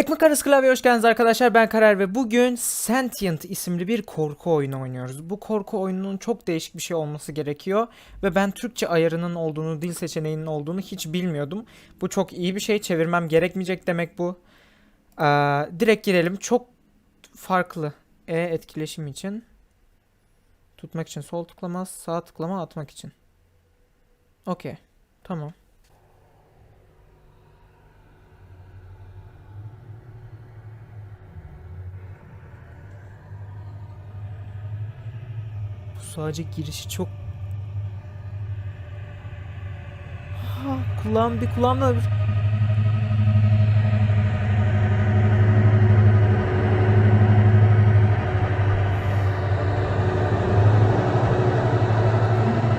Ekmek Arası Klavyeye hoş geldiniz arkadaşlar. Ben Karar ve bugün Sentient isimli bir korku oyunu oynuyoruz. Bu korku oyununun çok değişik bir şey olması gerekiyor. Ve ben Türkçe ayarının olduğunu, dil seçeneğinin olduğunu hiç bilmiyordum. Bu çok iyi bir şey. Çevirmem gerekmeyecek demek bu. Ee, direkt girelim. Çok farklı. E etkileşim için. Tutmak için sol tıklama, sağ tıklama atmak için. Okey. Tamam. Sadece girişi çok... Ha, kulağım bir kulağımla bir...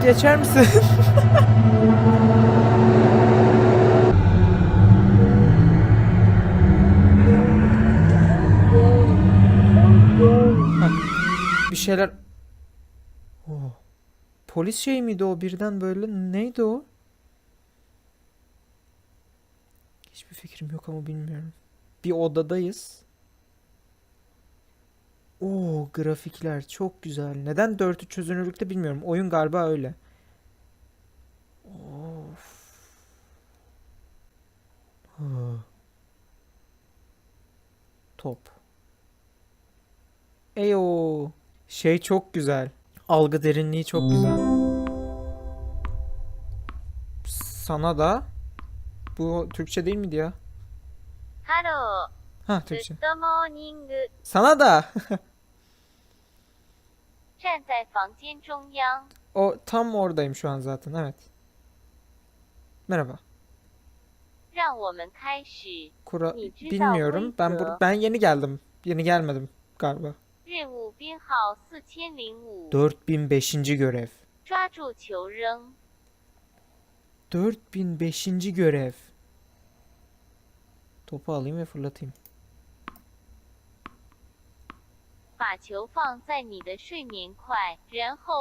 Geçer misin? Bir şeyler... Polis şey miydi o birden böyle neydi o? Hiçbir fikrim yok ama bilmiyorum. Bir odadayız. Oo grafikler çok güzel. Neden 4'ü çözünürlükte bilmiyorum. Oyun galiba öyle. Of. Ha. Top. Eyo. Şey çok güzel. Algı derinliği çok güzel. Sana da bu Türkçe değil miydi ya? ハロ Ha ー、グ Türkçe. ッドモーニング。 Sana da. 站在房间中央， o tam oradayım şu an zaten. Evet. Merhaba. 让我们开始 Kura Ni知道 bilmiyorum. Ben 规 bur 则 ben yeni geldim. Yeni gelmedim galiba. 任务编号四千零五， 4005. görev. 抓住球扔， 4005. görev. Topu alayım ve fırlatayım.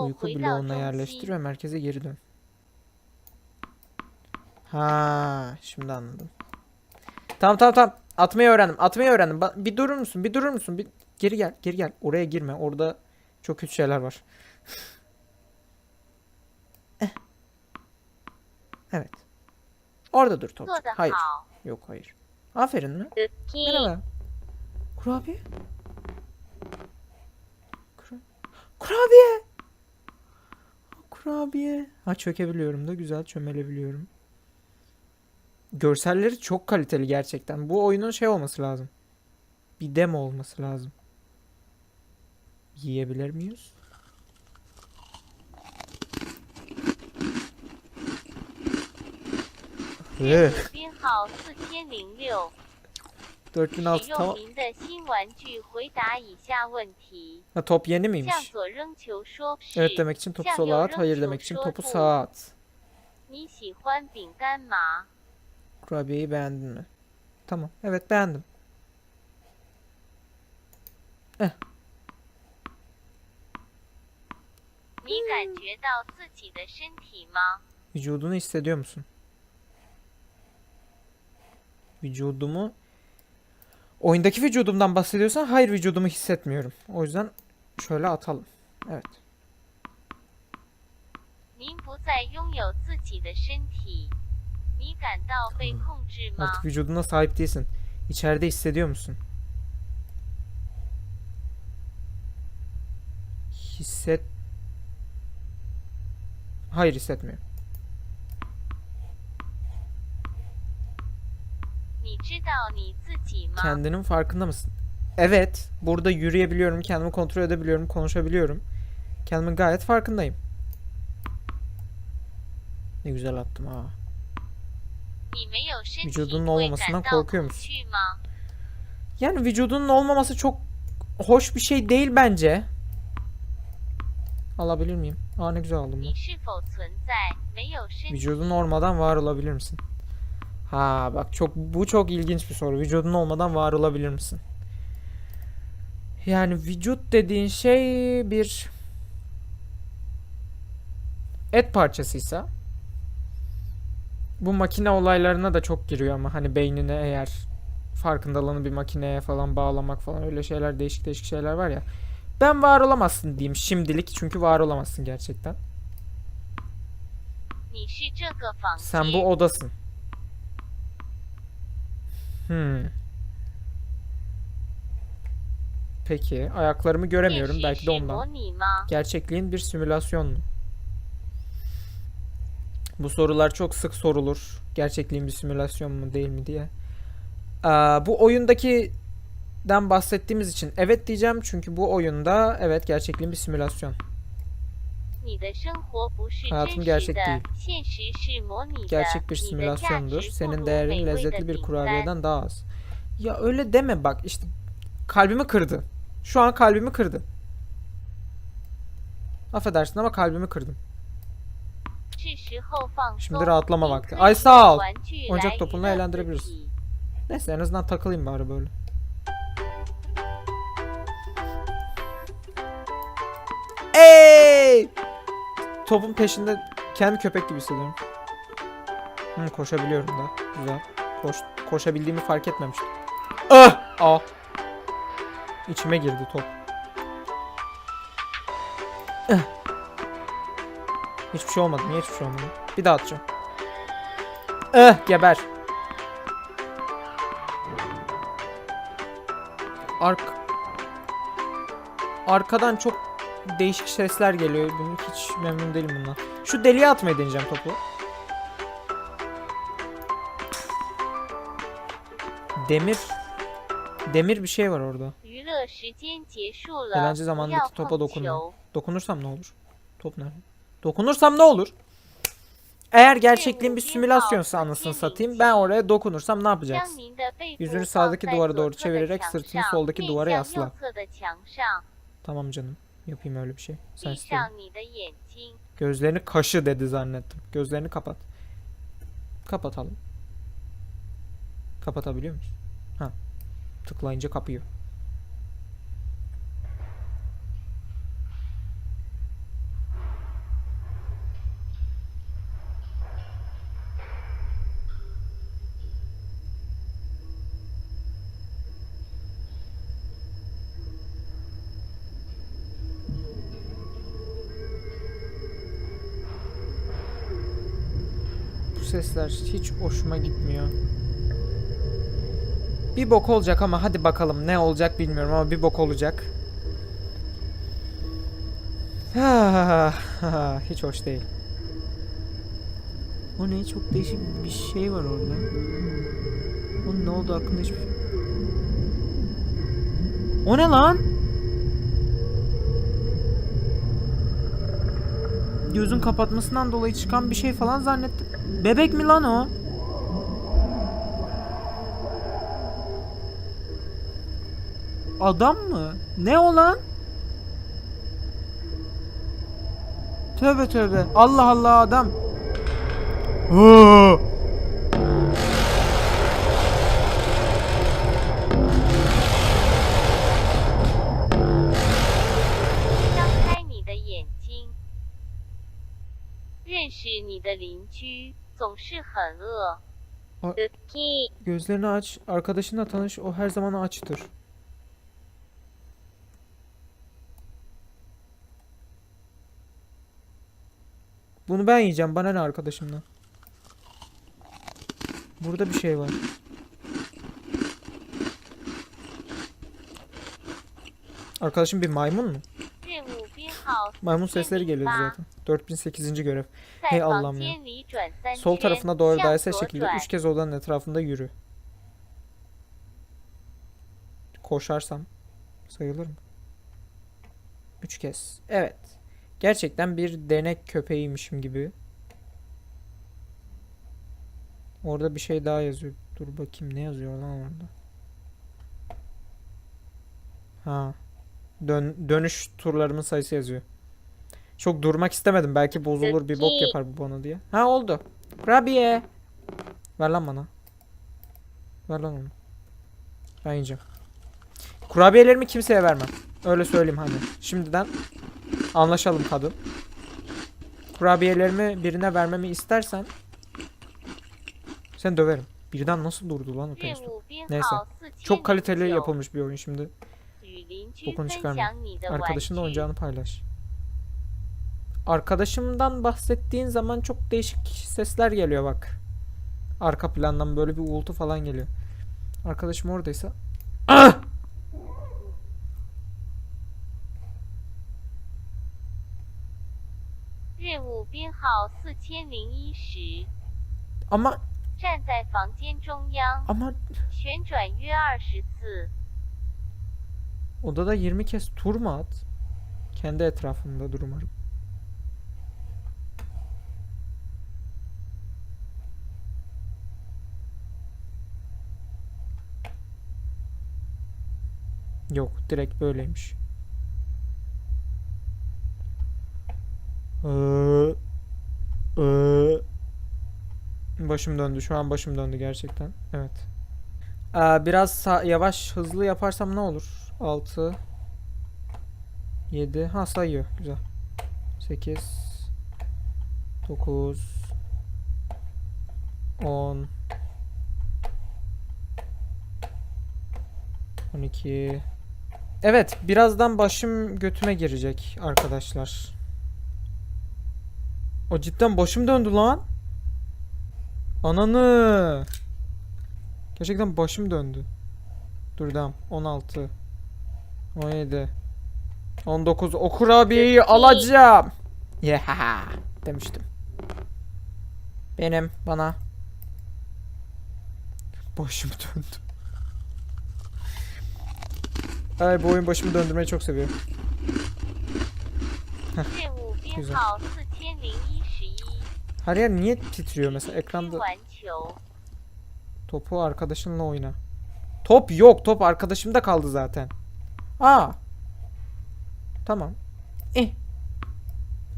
Uyku bloğuna yerleştir ve merkeze geri dön. Ha, şimdi anladım. Tamam tamam tamam. Atmayı öğrendim. Atmayı öğrendim. Bir durur musun? Bir durur musun? Bir geri gel. Geri gel. Oraya girme. Orada çok kötü şeyler var. Evet. Orada dur topçuk. Hayır. Yok hayır. Aferin mi? Merhaba. Kurabiye. Kurabiye. Kurabiye. Ha çökebiliyorum da güzel çömelebiliyorum. Görselleri çok kaliteli gerçekten. Bu oyunun şey olması lazım. Bir demo olması lazım. Yiyebilir miyiz? Eh, 任务编号四千零六， 4006 使用 tamam. 您的新玩具回答以下问题： Ha, top yeni 向 miymiş? 左扔球说是， Evet demek için topu Sen sola at, yorum hayır çok demek için çok topu bu. sağa at. 你喜欢饼干吗？ Kurabiyeyi beğendin mi? Tamam. Evet beğendim. 你感觉到自己的身体吗？ Vücudunu hissediyor musun? Vücudumu oyundaki vücudumdan bahsediyorsan hayır vücudumu hissetmiyorum. O yüzden şöyle atalım. Evet. Artık vücuduna sahip değilsin. İçeride hissediyor musun? Hisset... Hayır hissetmiyorum. Kendinin farkında mısın? Evet, burada yürüyebiliyorum, kendimi kontrol edebiliyorum, konuşabiliyorum. Kendimin gayet farkındayım. Ne güzel attım ha. Vücudunun olmamasından korkuyor musun? Yani vücudunun olmaması çok hoş bir şey değil bence. Alabilir miyim? Aa ne güzel aldım. Vücudun olmadan var olabilir misin? Ha bak çok bu çok ilginç bir soru. Vücudun olmadan var olabilir misin? Yani vücut dediğin şey bir et parçasıysa bu makine olaylarına da çok giriyor ama hani beynine eğer farkındalığını bir makineye falan bağlamak falan öyle şeyler değişik değişik şeyler var ya. Ben var olamazsın diyeyim şimdilik çünkü var olamazsın gerçekten. Sen bu odasın. Hmm. Peki. Ayaklarımı göremiyorum. Belki de ondan. Gerçekliğin bir simülasyon mu? Bu sorular çok sık sorulur. Gerçekliğin bir simülasyon mu değil mi diye. Ee, bu oyundaki den bahsettiğimiz için evet diyeceğim. Çünkü bu oyunda evet gerçekliğin bir simülasyon. Hayatım gerçek değil. Gerçek bir simülasyondur. Senin değerin lezzetli bir kurabiyeden daha az. Ya öyle deme bak işte kalbimi kırdı. Şu an kalbimi kırdı. Affedersin ama kalbimi kırdım. Şimdi rahatlama vakti. Ay sağ ol. Oyuncak topunla eğlendirebiliriz. Neyse en azından takılayım bari böyle. Hey! Topun peşinde kendi köpek gibi hissediyorum. Hı, koşabiliyorum da. Güzel. Koş, koşabildiğimi fark etmemiştim. Ah! Aa. İçime girdi top. Ah. Hiçbir şey olmadı. Niye hiçbir şey olmadı? Bir daha atacağım. Ah, geber. Ark Arkadan çok değişik sesler geliyor. Bunu hiç memnun değilim bundan. Şu deliye atmayı deneyeceğim topu. Demir. Demir bir şey var orada. Eğlence zamanındaki topa dokunma. Dokunursam ne olur? Top nerede? Dokunursam ne olur? Eğer gerçekliğin bir simülasyonsa anasını satayım ben oraya dokunursam ne yapacaksın? Yüzünü sağdaki duvara doğru çevirerek sırtını soldaki duvara yasla. Tamam canım. Yapayım öyle bir şey. Sen Gözlerini kaşı dedi zannettim. Gözlerini kapat. Kapatalım. Kapatabiliyor muyuz? Ha. Tıklayınca kapıyor. Sesler hiç hoşuma gitmiyor. Bir bok olacak ama hadi bakalım ne olacak bilmiyorum ama bir bok olacak. hiç hoş değil. O ne? Çok değişik bir şey var orada. Onun ne oldu hakkında hiçbir şey... O ne lan? Gözün kapatmasından dolayı çıkan bir şey falan zannettim. Bebek mi lan o? Adam mı? Ne o lan? Tövbe tövbe. Allah Allah adam. Hı. Ki Gözlerini aç, arkadaşınla tanış, o her zaman açtır. Bunu ben yiyeceğim, bana ne arkadaşımla. Burada bir şey var. Arkadaşım bir maymun mu? Maymun sesleri geliyordu zaten. 4008. görev. Hey Allah'ım ya. Sol tarafına doğru dairse şekilde 3 kez odanın etrafında yürü. Koşarsam sayılır mı? 3 kez. Evet. Gerçekten bir denek köpeğiymişim gibi. Orada bir şey daha yazıyor. Dur bakayım ne yazıyor lan orada. Ha. Dön dönüş turlarımın sayısı yazıyor. Çok durmak istemedim. Belki bozulur bir bok yapar bu bana diye. Ha oldu. Kurabiye. Ver lan bana. Ver lan onu. Ben yiyeceğim. Kurabiyelerimi kimseye vermem. Öyle söyleyeyim hani. Şimdiden anlaşalım kadın. Kurabiyelerimi birine vermemi istersen seni döverim. Birden nasıl durdu lan o pesto? Neyse. Çok kaliteli yapılmış bir oyun şimdi. Bokunu çıkarma. Arkadaşınla oyuncağını paylaş. Arkadaşımdan bahsettiğin zaman çok değişik sesler geliyor bak. Arka plandan böyle bir uğultu falan geliyor. Arkadaşım oradaysa... Ah! 任务编号四千零一十， Ama 站在房间中央， ama 旋转约二十次。 odada 20 kez tur mu at? Kendi etrafında dur umarım. Yok, direkt böyleymiş. Ee, ee. Başım döndü. Şu an başım döndü gerçekten. Evet. Ee, biraz yavaş, hızlı yaparsam ne olur? 6 7 Ha sayıyor. Güzel. 8 9 10 12 Evet, birazdan başım götüme girecek arkadaşlar. O cidden başım döndü lan. Ananı. Gerçekten başım döndü. Dur devam. 16 17 19 O kurabiyeyi alacağım. Yeah demiştim. Benim bana başım döndü. Ay bu oyun başımı döndürmeyi çok seviyorum. Güzel. Her yer niye titriyor mesela ekranda? Topu arkadaşınla oyna. Top yok. Top arkadaşımda kaldı zaten. Aa. Tamam. Eh.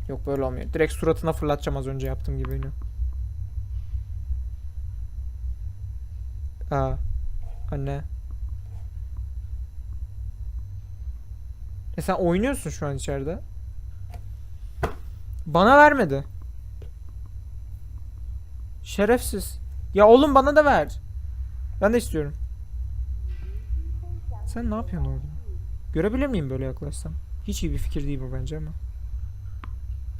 Yok böyle olmuyor. Direkt suratına fırlatacağım az önce yaptığım gibi. Aa. Anne. E sen oynuyorsun şu an içeride. Bana vermedi. Şerefsiz. Ya oğlum bana da ver. Ben de istiyorum. Sen ne yapıyorsun orada? Görebilir miyim böyle yaklaşsam? Hiç iyi bir fikir değil bu bence ama.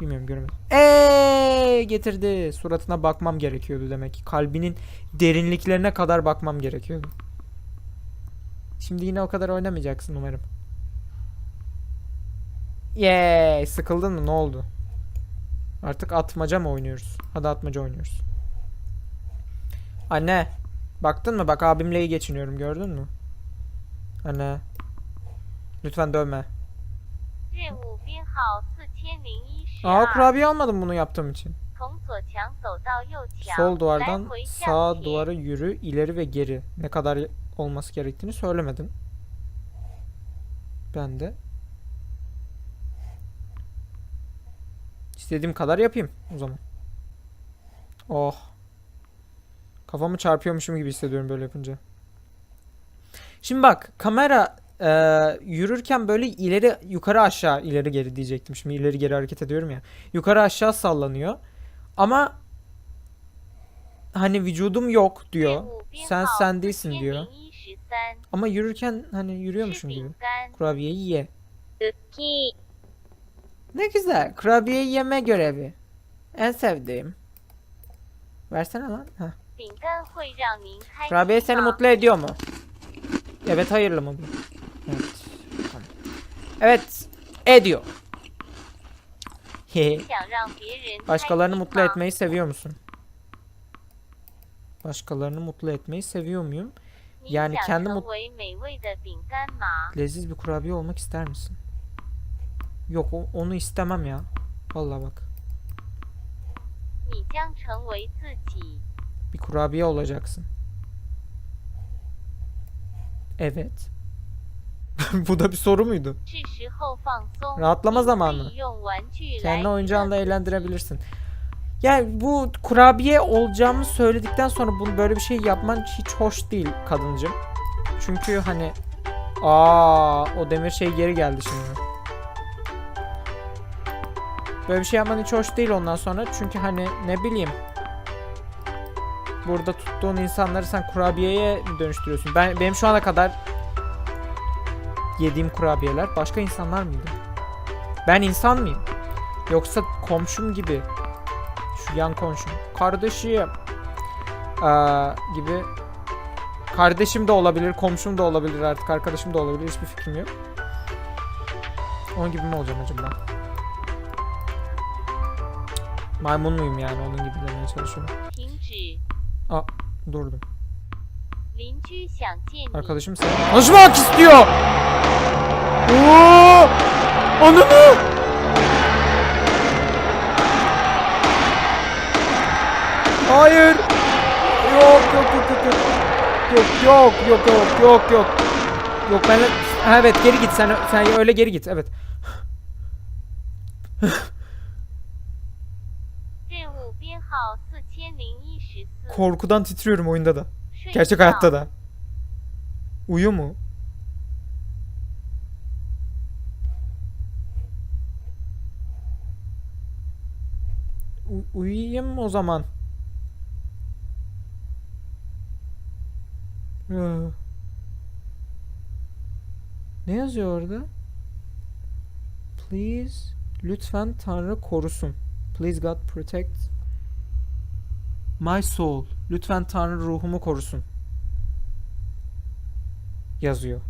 Bilmiyorum göremedim. Eee getirdi. Suratına bakmam gerekiyordu demek ki. Kalbinin derinliklerine kadar bakmam gerekiyordu. Şimdi yine o kadar oynamayacaksın umarım. Yay. Sıkıldın mı? Ne oldu? Artık atmaca mı oynuyoruz? Hadi atmaca oynuyoruz. Anne. Baktın mı? Bak abimle iyi geçiniyorum. Gördün mü? Anne. Lütfen dövme. Aa kurabiye almadım bunu yaptığım için. Sol duvardan sağ duvara yürü, ileri ve geri. Ne kadar olması gerektiğini söylemedin. Ben de İstediğim kadar yapayım o zaman. Oh. Kafamı çarpıyormuşum gibi hissediyorum böyle yapınca. Şimdi bak kamera e, yürürken böyle ileri yukarı aşağı ileri geri diyecektim. Şimdi ileri geri hareket ediyorum ya. Yukarı aşağı sallanıyor. Ama hani vücudum yok diyor. Sen sen değilsin diyor. Ama yürürken hani yürüyormuşum gibi. Kurabiyeyi ye. Ne güzel. Kurabiye yeme görevi. En sevdiğim. Versene lan. Heh. Kurabiye seni mutlu ediyor mu? Evet hayırlı mı bu? Evet. Evet. Ediyor. Başkalarını mutlu etmeyi seviyor musun? Başkalarını mutlu etmeyi seviyor muyum? Yani kendi mutlu... Leziz bir kurabiye olmak ister misin? Yok onu istemem ya. Vallahi bak. Bir kurabiye olacaksın. Evet. Bu da bir soru muydu? Rahatlama zamanı. Kendi oyuncağınla eğlendirebilirsin. Yani bu kurabiye olacağımı söyledikten sonra bunu böyle bir şey yapman hiç hoş değil kadıncım. Çünkü hani aa o demir şey geri geldi şimdi. Böyle bir şey yapman hiç hoş değil ondan sonra çünkü hani ne bileyim burada tuttuğun insanları sen kurabiyeye mi dönüştürüyorsun? Ben benim şu ana kadar yediğim kurabiyeler başka insanlar mıydı? Ben insan mıyım? Yoksa komşum gibi şu yan komşum kardeşim aa, gibi kardeşim de olabilir, komşum da olabilir artık arkadaşım da olabilir hiçbir fikrim yok. Onun gibi mi olacağım acaba? Maymun muyum yani onun gibi demeye çalışıyorum. 停止， Durdum. 邻居想见你。 Arkadaşım seni tanışmak istiyor. Oo! Ananı! Hayır. Yok yok yok yok yok. Yok yok yok yok yok yok. Yok ben Ha, evet geri git sen sen öyle geri git evet. Korkudan titriyorum oyunda da. 睡 Gerçek 觉 hayatta da. Uyu mu? U- uyuyayım o zaman. Ee. Ne yazıyor orada? Please, lütfen Tanrı korusun. Please God protect my soul. Lütfen Tanrı ruhumu korusun. Yazıyor.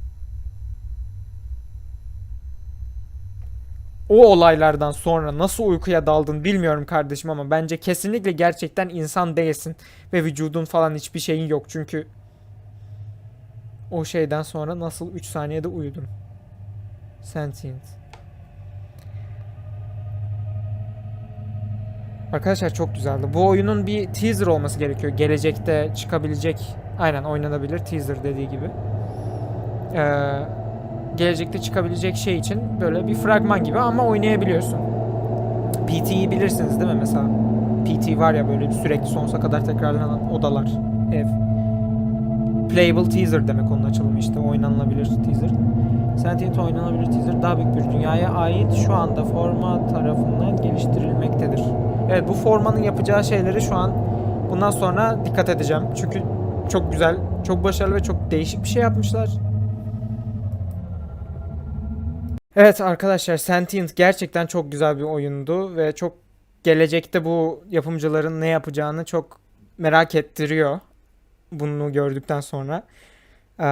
O olaylardan sonra nasıl uykuya daldın bilmiyorum kardeşim ama bence kesinlikle gerçekten insan değilsin ve vücudun falan hiçbir şeyin yok çünkü o şeyden sonra nasıl 3 saniyede uyudun. Sentient. Arkadaşlar çok güzeldi. Bu oyunun bir teaser olması gerekiyor. Gelecekte çıkabilecek, aynen oynanabilir teaser dediği gibi. Ee, gelecekte çıkabilecek şey için böyle bir fragman gibi ama oynayabiliyorsun. PT'yi bilirsiniz değil mi mesela? PT var ya böyle sürekli sonsuza kadar tekrarlanan odalar, ev. Playable teaser demek onun açılımı işte oynanılabilir teaser. Sentient oynanabilir teaser daha büyük bir dünyaya ait şu anda forma tarafından geliştirilmektedir. Evet bu formanın yapacağı şeyleri şu an bundan sonra dikkat edeceğim. Çünkü çok güzel, çok başarılı ve çok değişik bir şey yapmışlar. Evet arkadaşlar Sentient gerçekten çok güzel bir oyundu ve çok gelecekte bu yapımcıların ne yapacağını çok merak ettiriyor. Bunu gördükten sonra. Ee,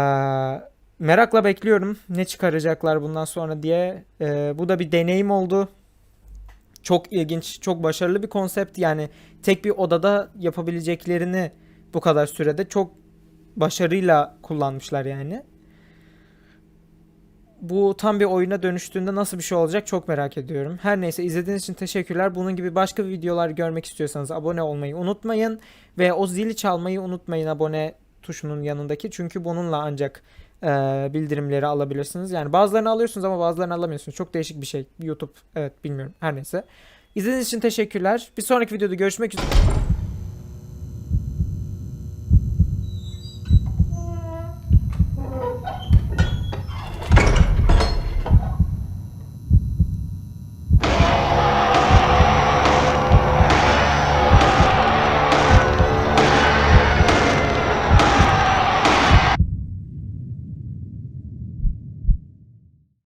merakla bekliyorum ne çıkaracaklar bundan sonra diye. Ee, bu da bir deneyim oldu. Çok ilginç, çok başarılı bir konsept. Yani tek bir odada yapabileceklerini bu kadar sürede çok başarıyla kullanmışlar yani. Bu tam bir oyuna dönüştüğünde nasıl bir şey olacak çok merak ediyorum. Her neyse izlediğiniz için teşekkürler. Bunun gibi başka videolar görmek istiyorsanız abone olmayı unutmayın. Ve o zili çalmayı unutmayın abone tuşunun yanındaki. Çünkü bununla ancak e, bildirimleri alabilirsiniz. Yani bazılarını alıyorsunuz ama bazılarını alamıyorsunuz. Çok değişik bir şey. YouTube evet bilmiyorum her neyse. İzlediğiniz için teşekkürler. Bir sonraki videoda görüşmek üzere.